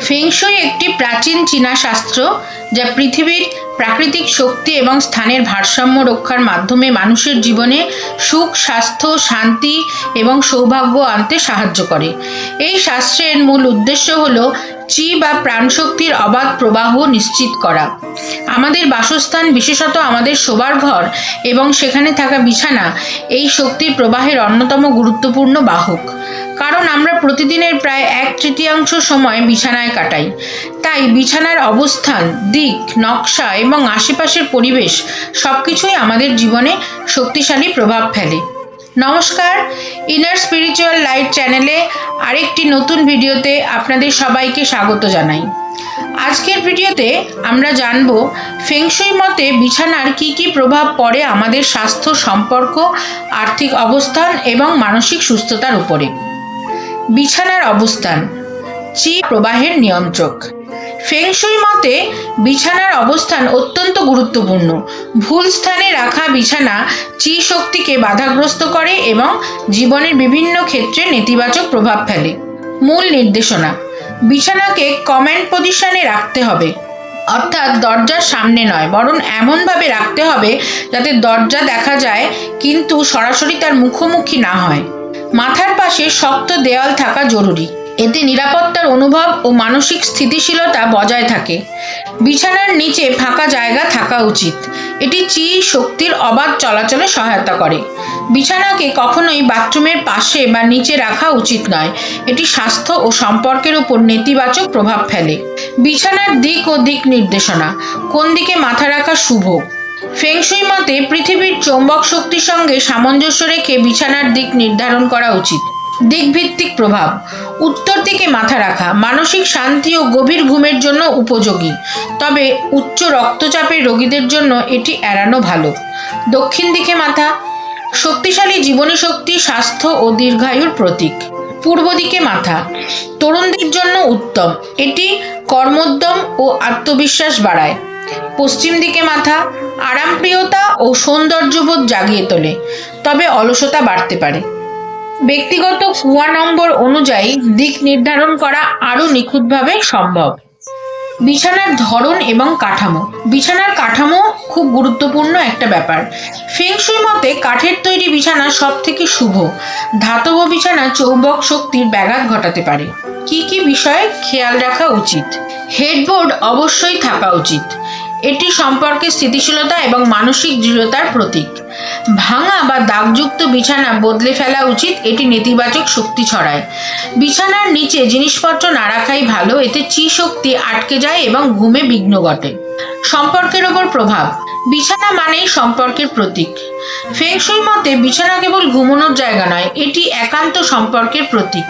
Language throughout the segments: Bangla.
ফেংশুই একটি প্রাচীন চীনা শাস্ত্র যা পৃথিবীর প্রাকৃতিক শক্তি এবং স্থানের ভারসাম্য রক্ষার মাধ্যমে মানুষের জীবনে সুখ, স্বাস্থ্য, শান্তি এবং সৌভাগ্য আনতে সাহায্য করে। এই শাস্ত্রের মূল উদ্দেশ্য হল চি বা প্রাণশক্তির অবাধ প্রবাহ নিশ্চিত করা। আমাদের বাসস্থান, বিশেষত আমাদের শোবার ঘর এবং সেখানে থাকা বিছানা, এই শক্তির প্রবাহের অন্যতম গুরুত্বপূর্ণ বাহক। কারণ আমরা প্রতিদিনের প্রায় এক তৃতীয়াংশ সময় বিছানায় কাটাই। তাই বিছানার অবস্থান, দিক, নকশা এবং আশেপাশের পরিবেশ সব কিছুই আমাদের জীবনে শক্তিশালী প্রভাব ফেলে। নমস্কার ইনার স্পিরিচুয়াল লাইট চ্যানেলে আরেকটি নতুন ভিডিওতে আপনাদের সবাইকে স্বাগত জানাই। আজকের ভিডিওতে আমরা জানব ফেংশুই মতে বিছানার কি কি প্রভাব পড়ে আমাদের স্বাস্থ্য, সম্পর্ক, আর্থিক অবস্থান এবং মানসিক সুস্থতার উপরে। বিছানার অবস্থান। চি প্রবাহের নিয়ন্ত্রক। ফেংশুই মতে বিছানার অবস্থান অত্যন্ত গুরুত্বপূর্ণ। ভুল স্থানে রাখা বিছানা চি শক্তিকে বাধাগ্রস্ত করে এবং জীবনের বিভিন্ন ক্ষেত্রে নেতিবাচক প্রভাব ফেলে। মূল নির্দেশনা, বিছানাকে কমেন্ট পজিশনে রাখতে হবে। অর্থাৎ দরজার সামনে নয়, বরং এমনভাবে রাখতে হবে যাতে দরজা দেখা যায় কিন্তু সরাসরি তার মুখোমুখি না হয়। মাথার পাশে শক্ত দেয়াল থাকা জরুরি। এতে নিরাপত্তার অনুভব ও মানসিক স্থিতিশীলতা বজায় থাকে। বিছানার নিচে ফাঁকা জায়গা থাকা উচিত। এটি চি শক্তির অবাধ চলাচলে সহায়তা করে। বিছানাকে কখনোই বাথরুমের পাশে বা নিচে রাখা উচিত নয়। এটি স্বাস্থ্য ও সম্পর্কের উপর নেতিবাচক প্রভাব ফেলে। বিছানার দিক ও দিক নির্দেশনা। কোন দিকে মাথা রাখা শুভ? ফেংশুই মতে পৃথিবীর চৌম্বক শক্তির সঙ্গে সামঞ্জস্য রেখে বিছানার দিক নির্ধারণ করা উচিত। দিকভিত্তিক প্রভাব। উত্তর দিকে মাথা রাখা। মানসিক শান্তি ও গভীর ঘুমের জন্য উপযোগী। তবে উচ্চ রক্তচাপের রোগীদের জন্য এটি এড়ানো ভালো। দক্ষিণ দিকে মাথা। শক্তিশালী জীবনী শক্তি স্বাস্থ্য ও দীর্ঘায়ুর প্রতীক। পূর্ব দিকে মাথা। তরুণদের জন্য উত্তম। এটি কর্মোদ্যম ও আত্মবিশ্বাস বাড়ায়। পশ্চিম দিকে মাথা, আরামপ্রিয়তা ও সৌন্দর্যবোধ জাগিয়ে তোলে। তবে অলসতা বাড়তে পারে। ব্যক্তিগত কুয়া নম্বর অনুযায়ী দিক নির্ধারণ করা আরও নিখুঁতভাবে সম্ভব। বিছানার ধরন এবং কাঠামো। বিছানার কাঠামো খুব গুরুত্বপূর্ণ একটা ব্যাপার। ফেংশুই মতে কাঠের তৈরি বিছানা সব থেকে শুভ। ধাতব বিছানা চৌম্বক শক্তির ব্যাঘাত ঘটাতে পারে। কি কি বিষয়ে খেয়াল রাখা উচিত? হেডবোর্ড অবশ্যই থাকা উচিত। এটি সম্পর্কে স্থিতিশীলতা এবং মানসিক দৃঢ়তার প্রতীক। ভাঙা বা দাগযুক্ত বিছানা বদলে ফেলা উচিত, এটি নেতিবাচক শক্তি ছড়ায়। বিছানার নিচে জিনিসপত্র না রাখাই ভালো, এতে চি শক্তি আটকে যায় এবং ঘুমে বিঘ্ন ঘটে। সম্পর্কের ওপর প্রভাব। বিছানা মানেই সম্পর্কের প্রতীক। ফেংশুই মতে, বিছানা কেবল ঘুমানোর জায়গা নয়, এটি একান্ত সম্পর্কের প্রতীক।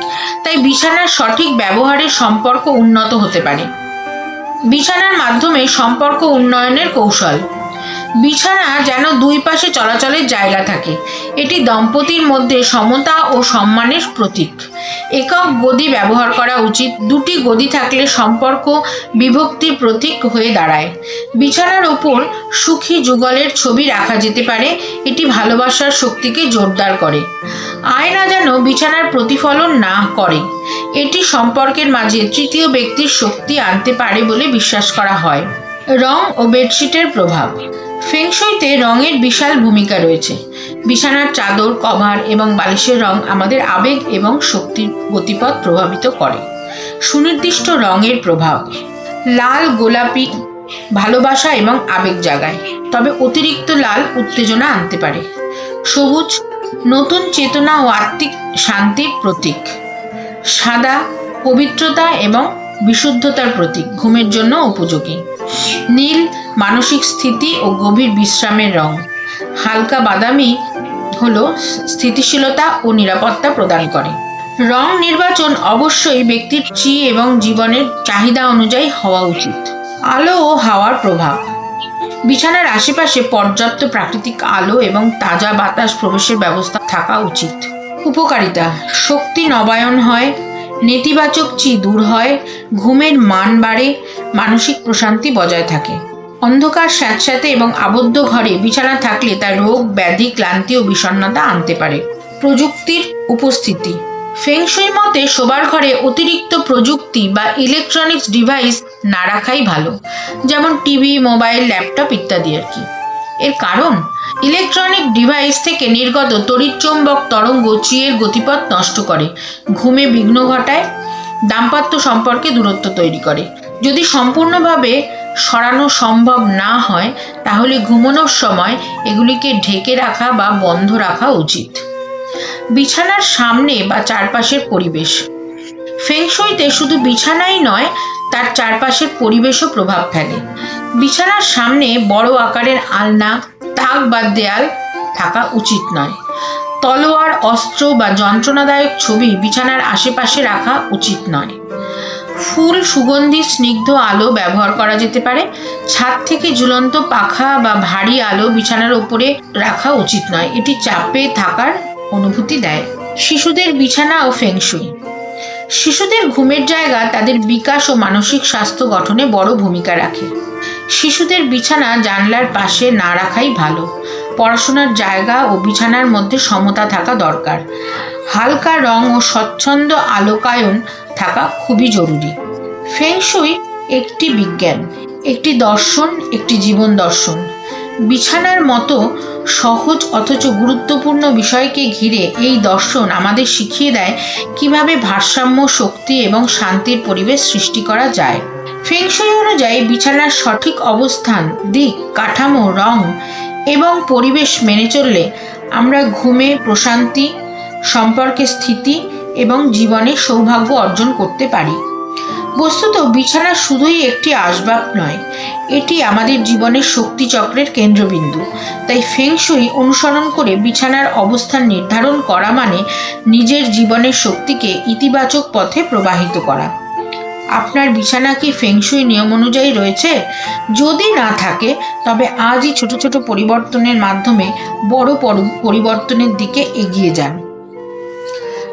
তাই বিছানার সঠিক ব্যবহারের সম্পর্ক উন্নত হতে পারে। বিছানার মাধ্যমে সম্পর্ক উন্নয়নের কৌশল। বিছানা যেন দুই পাশে চলাচলের জায়গা থাকে। এটি দম্পতির মধ্যে সমতা ও সম্মানের প্রতীক। একক গদি ব্যবহার করা উচিত। দুটি গদি থাকলে সম্পর্ক বিভক্তির প্রতীক হয়ে দাঁড়ায়। বিছানার ওপর সুখী যুগলের ছবি রাখা যেতে পারে, এটি ভালোবাসার শক্তিকে জোরদার করে। আয়না যেন বিছানার প্রতিফলন না করে, এটি সম্পর্কের মাঝে তৃতীয় ব্যক্তির শক্তি আনতে পারে বলে বিশ্বাস করা হয়। রং ও বেডশিটের প্রভাব। ফেংশুইতে রঙের বিশাল ভূমিকা রয়েছে। বিছানার চাদর, কভার এবং বালিশের রং আমাদের আবেগ এবং শক্তির গতিপথ প্রভাবিত করে। সুনির্দিষ্ট রঙের প্রভাব। লাল, গোলাপি, ভালোবাসা এবং আবেগ জাগায়। তবে অতিরিক্ত লাল উত্তেজনা আনতে পারে। সবুজ, নতুন চেতনা ও আত্মিক শান্তির প্রতীক। সাদা, পবিত্রতা এবং বিশুদ্ধতার প্রতীক ঘুমের জন্য উপযোগী। নীল, মানসিক স্থিতি ও গভীর বিশ্রামের রং। হালকা বাদামি হলো স্থিতিশীলতা ও নিরাপত্তা প্রদান করে। রং নির্বাচন অবশ্যই ব্যক্তির চি এবং জীবনের চাহিদা অনুযায়ী হওয়া উচিত। আলো ও হাওয়ার প্রভাব। বিছানার আশেপাশে পর্যাপ্ত প্রাকৃতিক আলো এবং তাজা বাতাস প্রবেশের ব্যবস্থা থাকা উচিত। উপকারিতা। শক্তি নবায়ন হয়, নেতিবাচক চি দূর হয়, ঘুমের মান বাড়ে, মানসিক প্রশান্তি বজায় থাকে। অন্ধকার স্যাঁতস্যাঁতে এবং আবদ্ধ ঘরে বিছানা থাকলে তা রোগ, ব্যাধি, ক্লান্তি ও বিষণ্ণতা আনতে পারে। প্রযুক্তির উপস্থিতি। ফেংশুই মতে শোবার ঘরে অতিরিক্ত প্রযুক্তি বা ইলেকট্রনিক্স ডিভাইস না রাখাই ভালো, যেমন টিভি, মোবাইল, ল্যাপটপ ইত্যাদি আর কি। এর কারণ? ইলেকট্রনিক ডিভাইস থেকে নির্গত তড়িৎচুম্বক তরঙ্গ চিয়ের গতিপথ নষ্ট করে, ঘুমে বিঘ্ন ঘটায়, দাম্পত্য সম্পর্কে দূরত্ব তৈরি করে। যদি সম্পূর্ণভাবে সরানো সম্ভব না হয়, তাহলে ঘুমানোর সময় এগুলিকে ঢেকে রাখা বা বন্ধ রাখা উচিত। বিছানার সামনে বা চারপাশের পরিবেশ। ফেংশুইতে শুধু বিছানাই নয়, তার চারপাশের পরিবেশও প্রভাব ফেলে। বিছানার সামনে বড় আকারের আলনা, তাক বা দেয়াল থাকা উচিত নয়। তলোয়ার, অস্ত্র বা যন্ত্রণাদায়ক ছবি বিছানার আশেপাশে রাখা উচিত নয়। ফুল সুগন্ধি স্নিগ্ধ আলো ব্যবহার করা যেতে পারে। ছাদ থেকে ঝুলন্ত পাখা বা ভারী আলো বিছানার উপরে রাখা উচিত নয়। এটি চাপে থাকার অনুভূতি দেয়। শিশুদের বিছানা ও ফেংশুই শিশুদের ঘুমের জায়গা তাদের বিকাশ ও মানসিক স্বাস্থ্য গঠনে বড় ভূমিকা রাখে। শিশুদের বিছানা জানলার পাশে না রাখাই ভালো। পড়াশোনার জায়গা ও বিছানার মধ্যে সমতা থাকা দরকার। হালকা রং ও স্বচ্ছন্দ আলোকায়ন থাকা খুবই জরুরি। ফেংশুই একটি বিজ্ঞান, একটি দর্শন, একটি জীবন দর্শন। বিছানার মতো সহজ অথচ গুরুত্বপূর্ণ বিষয়কে ঘিরে এই দর্শন আমাদের শিখিয়ে দেয় কীভাবে ভারসাম্য, শক্তি এবং শান্তির পরিবেশ সৃষ্টি করা যায়। ফেংশুই অনুযায়ী বিছানার সঠিক অবস্থান, দিক, কাঠামো, রং এবং পরিবেশ মেনে চললে আমরা ঘুমে প্রশান্তি, সম্পর্কে স্থিতি এবং জীবনে সৌভাগ্য অর্জন করতে পারি। বস্তুত বিছানা শুধুই একটি আসবাব নয়, এটি আমাদের জীবনের শক্তি চক্রের কেন্দ্রবিন্দু। তাই ফেংশুই অনুসরণ করে বিছানার অবস্থান নির্ধারণ করা মানে নিজের জীবনের শক্তিকে ইতিবাচক পথে প্রবাহিত করা। আপনার বিছানা কি ফেংশুই নিয়ম অনুযায়ী রয়েছে? যদি না থাকে, তবে আজই ছোট ছোট পরিবর্তনের মাধ্যমে বড় পর- পরিবর্তনের দিকে এগিয়ে যান।